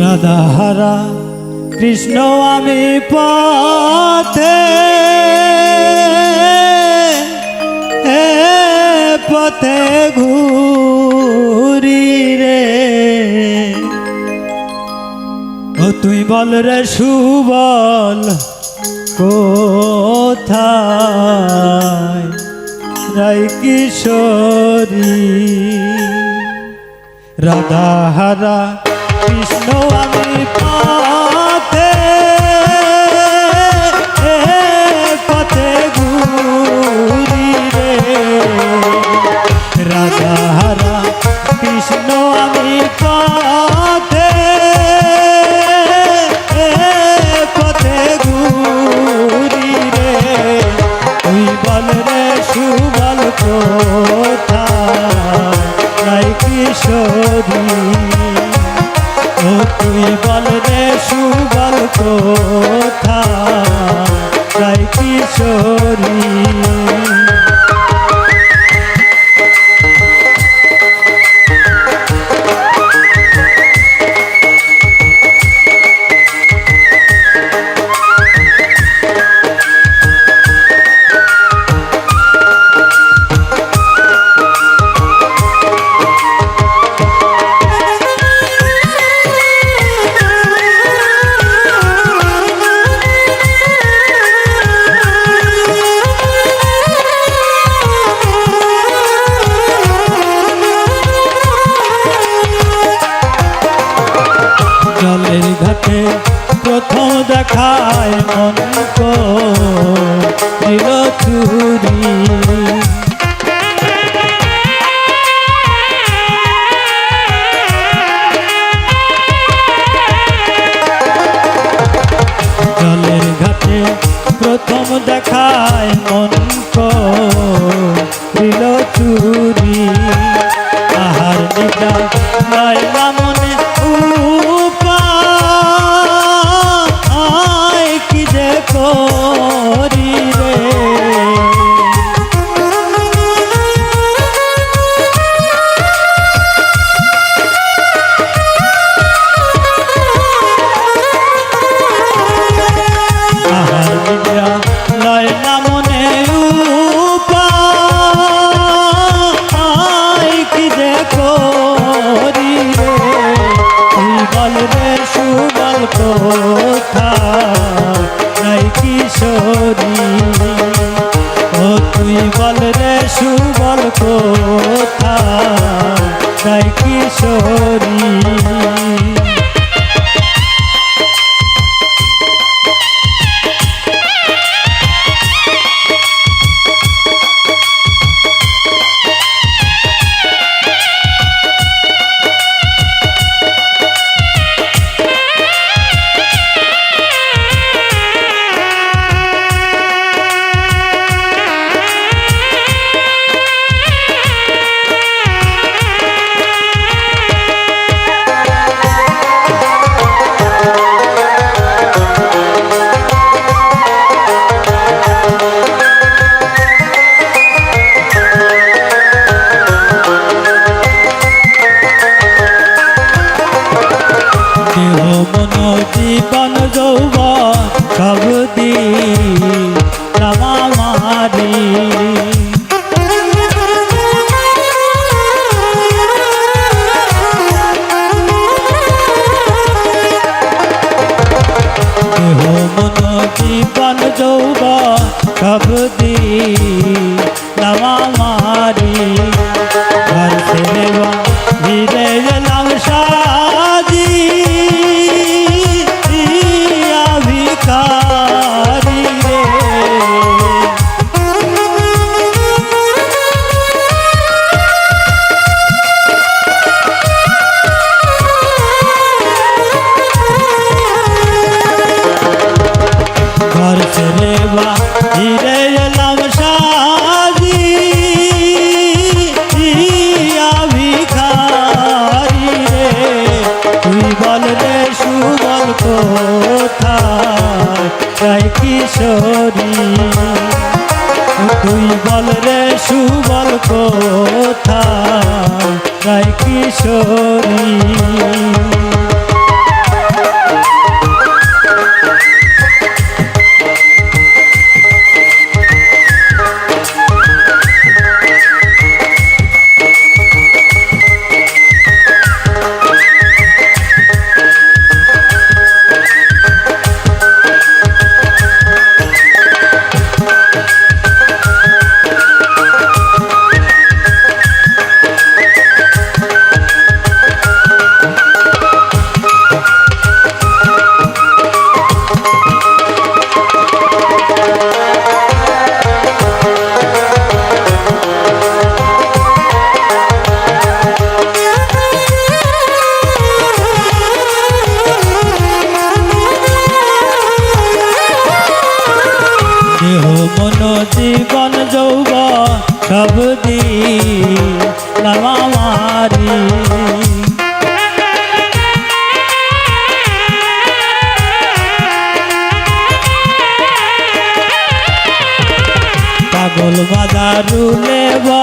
রাধাহারা, কৃষ্ণ আমি পথে। এ পথে ঘুরি রে। ও তুই বল রে সুবল, কোথায়? রাই কিশোরী। রাধাহারা ও তুই বল রে সুবল কোথা? তাই কিশোরী। দেখায় মন দিল চুরি জলের ঘাটে প্রথম দেখায় মন দিল চুরি আহার নিদা লাইলা মনে যৌবন সব কিশোরী। তুই বল রে সুবল কোথা? তাই কিশোরী। জীবন যৌব সব দিলাম আমারি। পাগল বাজারু বলে